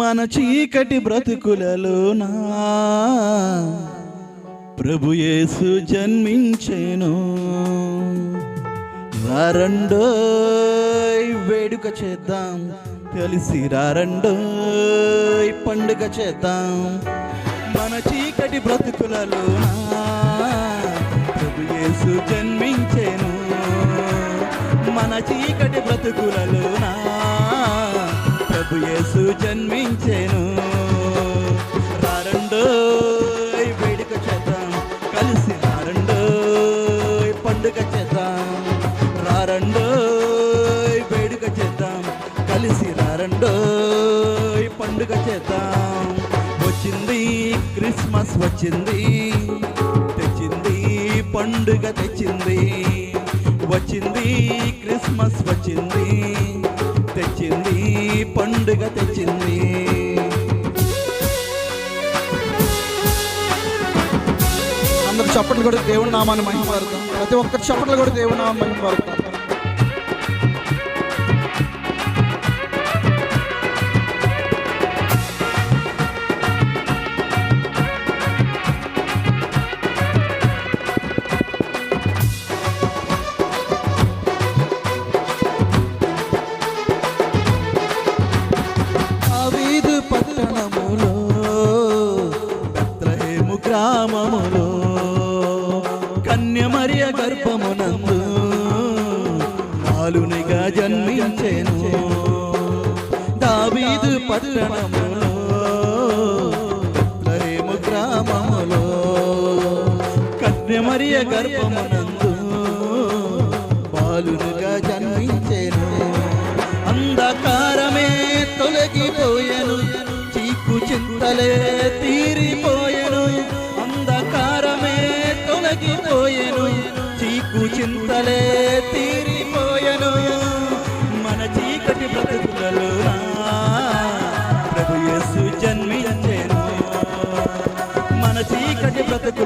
మన చీకటి బ్రతుకులలోనా? ప్రభుయేసు జన్మించేను. జన్మించెను వేడుక చేద్దాం. కలిసి రారండోయ్ పండుగ చేద్దాం. మన చీకటి బ్రతుకులలోనా? ప్రభుయేసు జన్మించేను. మన చీకటి బ్రతుకులలోనా? యేసు జన్మించెను. రారండోయ్ వేడుక చేద్దాం. కలిసి రారండోయ్ పండుగ చేద్దాం. రారండోయ్ వేడుక చేద్దాం. కలిసి రారండోయ్ పండుగ చేద్దాం. వచ్చింది క్రిస్మస్ వచ్చింది తెచ్చింది పండుగ తెచ్చింది. వచ్చింది క్రిస్మస్ వచ్చింది తెచ్చింది పండుగ తెచ్చింది. అందరు చప్పట్లు కూడా దేవుని నామాన్ని మహిమపడతాం ప్రతి ఒక్కరు చప్పట్లు కూడా దేవుని నామాన్ని మహిమపడతాం గ్రామములో కన్యమరియ గర్భమునందు బాలునిగా జన్మించెను. దావీదు పట్టణములో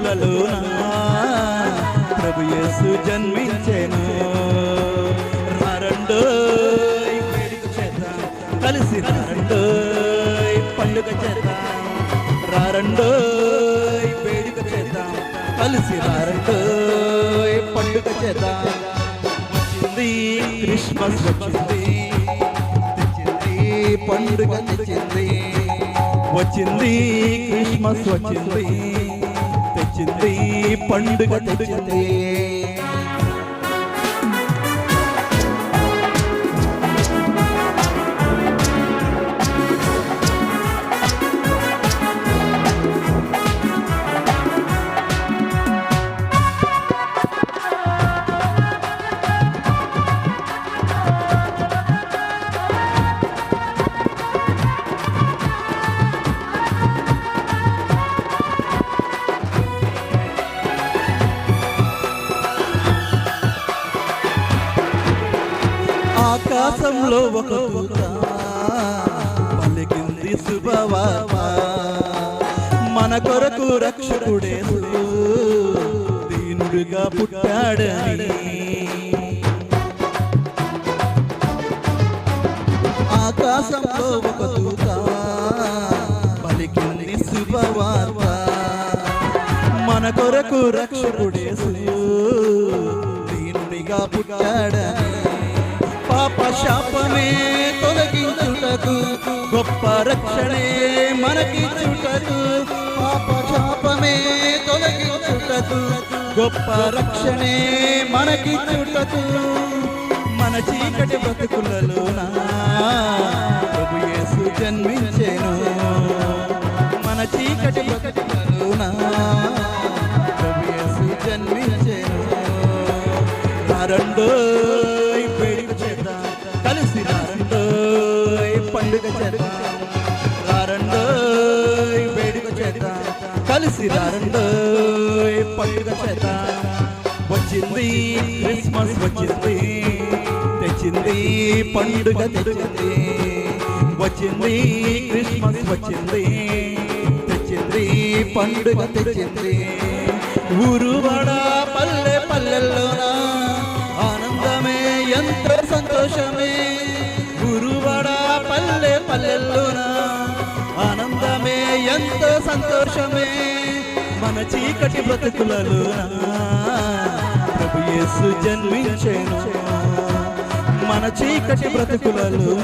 చీకటి ప్రభు యేసు జన్మించెను. రండో చేద్దాం. కలిసి రండో పండుగ చేద్దాం. రండో వేడుక చేద్దాం. కలిసి రండో పండుగ చేద్దాం. వచ్చింది క్రిస్మస్ వచ్చింది. తెచ్చింది పండుగ తెచ్చింది. వచ్చింది క్రిస్మస్ వచ్చింది. తెచ్చింది పండుగ తెచ్చింది ఆకాశంలో ఒక దూత పలికింది శుభవార్త. మన కొరకు రక్షకుడే దీనుడిగా పుట్టాడని. ఆకాశంలో ఒక దూత పలికింది శుభవార్త. మన కొరకు రక్షకుడే దీనుడిగా పుట్టాడని. పాప శాపమే తొలగించుటకు గొప్ప రక్షణే మనకి చుటకు పాప శాపమే తొలగించుటకు గొప్ప రక్షణే మనకి చుటకు మన చీకటి బతుకులలోన ప్రభు యేసు జన్మించెను. మన చీకటి బతుకులలోన ప్రభు యేసు జన్మించెను. రారండోయ్ పండుగ చేద్దాం. రారండోయ్ వేడుక చేద్దాం. కలిసి రారండోయ్ పండుగ చేద్దాం. వచ్చింది క్రిస్మస్ వచ్చింది. తెచ్చింది పండుగ తెచ్చింది. వచ్చింది క్రిస్మస్ వచ్చింది. తెచ్చింది పండుగ తెచ్చింది. ఊరువాడ పల్లె పల్లెల్లోనా ఆనందమే యంత్ర సంతోషమే. గురువడా పల్లెల్లోన? ఆనందమే ఎంత సంతోషమే మన చీకటి బ్రతుకులలో ప్రభు యేసు జన్మించెను. మన చీకటి బ్రతుకులలో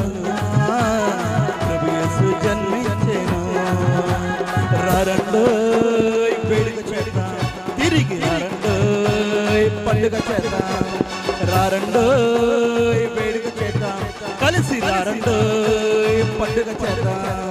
ప్రభు యేసు జన్మించెను. రారండో వేడుక చేద్దాం. తిరిగి రారండో పండుగ చేద్దాం. రారండో Tcharam.